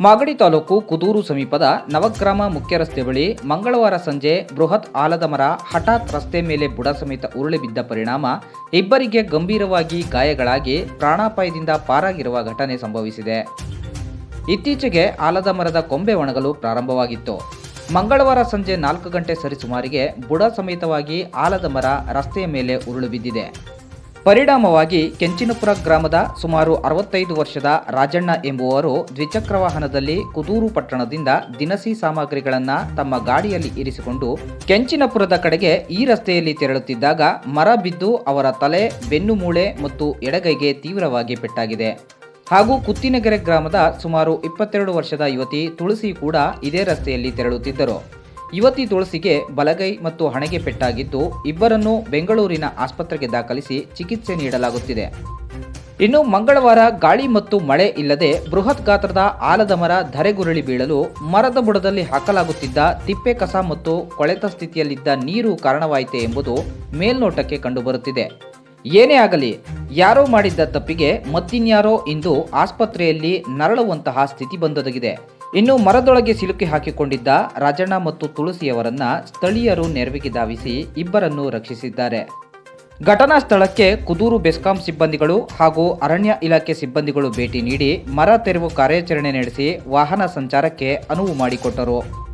ಮಾಗಡಿ ತಾಲೂಕು ಕುದೂರು ಸಮೀಪದ ನವಗ್ರಾಮ ಮುಖ್ಯ ರಸ್ತೆ ಬಳಿ ಮಂಗಳವಾರ ಸಂಜೆ ಬೃಹತ್ ಆಲದ ಮರ ಹಠಾತ್ ರಸ್ತೆ ಮೇಲೆ ಬುಡ ಸಮೇತ ಉರುಳಿ ಬಿದ್ದ ಪರಿಣಾಮ ಇಬ್ಬರಿಗೆ ಗಂಭೀರವಾಗಿ ಗಾಯಗಳಾಗಿ ಪ್ರಾಣಾಪಾಯದಿಂದ ಪಾರಾಗಿರುವ ಘಟನೆ ಸಂಭವಿಸಿದೆ. ಇತ್ತೀಚೆಗೆ ಆಲದ ಮರದ ಕೊಂಬೆ ಒಣಗಲು ಪ್ರಾರಂಭವಾಗಿತ್ತು. ಮಂಗಳವಾರ ಸಂಜೆ ನಾಲ್ಕು ಗಂಟೆ ಸರಿಸುಮಾರಿಗೆ ಬುಡ ಸಮೇತವಾಗಿ ಆಲದ ಮರ ರಸ್ತೆಯ ಮೇಲೆ ಉರುಳು ಬಿದ್ದಿದೆ. ಪರಿಣಾಮವಾಗಿ ಕೆಂಚಿನಪುರ ಗ್ರಾಮದ ಸುಮಾರು ಅರವತ್ತೈದು ವರ್ಷದ ರಾಜಣ್ಣ ಎಂಬುವರು ದ್ವಿಚಕ್ರ ವಾಹನದಲ್ಲಿ ಕುದೂರು ಪಟ್ಟಣದಿಂದ ದಿನಸಿ ಸಾಮಗ್ರಿಗಳನ್ನು ತಮ್ಮ ಗಾಡಿಯಲ್ಲಿ ಇರಿಸಿಕೊಂಡು ಕೆಂಚಿನಪುರದ ಕಡೆಗೆ ಈ ರಸ್ತೆಯಲ್ಲಿ ತೆರಳುತ್ತಿದ್ದಾಗ ಮರ ಬಿದ್ದು ಅವರ ತಲೆ, ಬೆನ್ನು ಮೂಳೆ ಮತ್ತು ಎಡಗೈಗೆ ತೀವ್ರವಾಗಿ ಪೆಟ್ಟಾಗಿದೆ. ಹಾಗೂ ಕುತ್ತಿನಗೆರೆ ಗ್ರಾಮದ ಸುಮಾರು ಇಪ್ಪತ್ತೆರಡು ವರ್ಷದ ಯುವತಿ ತುಳಸಿ ಕೂಡ ಇದೇ ರಸ್ತೆಯಲ್ಲಿ ತೆರಳುತ್ತಿದ್ದರು. ಯುವತಿ ತುಳಸಿಗೆ ಬಲಗೈ ಮತ್ತು ಹಣೆಗೆ ಪೆಟ್ಟಾಗಿದ್ದು, ಇಬ್ಬರನ್ನು ಬೆಂಗಳೂರಿನ ಆಸ್ಪತ್ರೆಗೆ ದಾಖಲಿಸಿ ಚಿಕಿತ್ಸೆ ನೀಡಲಾಗುತ್ತಿದೆ. ಇನ್ನು ಮಂಗಳವಾರ ಗಾಳಿ ಮತ್ತು ಮಳೆ ಇಲ್ಲದೆ ಬೃಹತ್ ಗಾತ್ರದ ಆಲದ ಮರ ಧರೆಗುರುಳಿ ಬೀಳಲು ಮರದ ಬುಡದಲ್ಲಿ ಹಾಕಲಾಗುತ್ತಿದ್ದ ತಿಪ್ಪೆ ಕಸ ಮತ್ತು ಕೊಳೆತ ಸ್ಥಿತಿಯಲ್ಲಿದ್ದ ನೀರು ಕಾರಣವಾಯಿತೆ ಎಂಬುದು ಮೇಲ್ನೋಟಕ್ಕೆ ಕಂಡುಬರುತ್ತಿದೆ. ಏನೇ ಆಗಲಿ, ಯಾರೋ ಮಾಡಿದ್ದ ತಪ್ಪಿಗೆ ಮತ್ತಿನ್ಯಾರೋ ಇಂದು ಆಸ್ಪತ್ರೆಯಲ್ಲಿ ನರಳುವಂತಹ ಸ್ಥಿತಿ ಬಂದೊದಗಿದೆ. ಇನ್ನು ಮರದೊಳಗೆ ಸಿಲುಕಿ ಹಾಕಿಕೊಂಡಿದ್ದ ರಾಜಣ್ಣ ಮತ್ತು ತುಳಸಿಯವರನ್ನ ಸ್ಥಳೀಯರು ನೆರವಿಗೆ ಧಾವಿಸಿ ಇಬ್ಬರನ್ನು ರಕ್ಷಿಸಿದ್ದಾರೆ. ಘಟನಾ ಸ್ಥಳಕ್ಕೆ ಕುದೂರು ಬೆಸ್ಕಾಂ ಸಿಬ್ಬಂದಿಗಳು ಹಾಗೂ ಅರಣ್ಯ ಇಲಾಖೆ ಸಿಬ್ಬಂದಿಗಳು ಭೇಟಿ ನೀಡಿ ಮರ ತೆರವು ಕಾರ್ಯಾಚರಣೆ ನಡೆಸಿ ವಾಹನ ಸಂಚಾರಕ್ಕೆ ಅನುವು ಮಾಡಿಕೊಟ್ಟರು.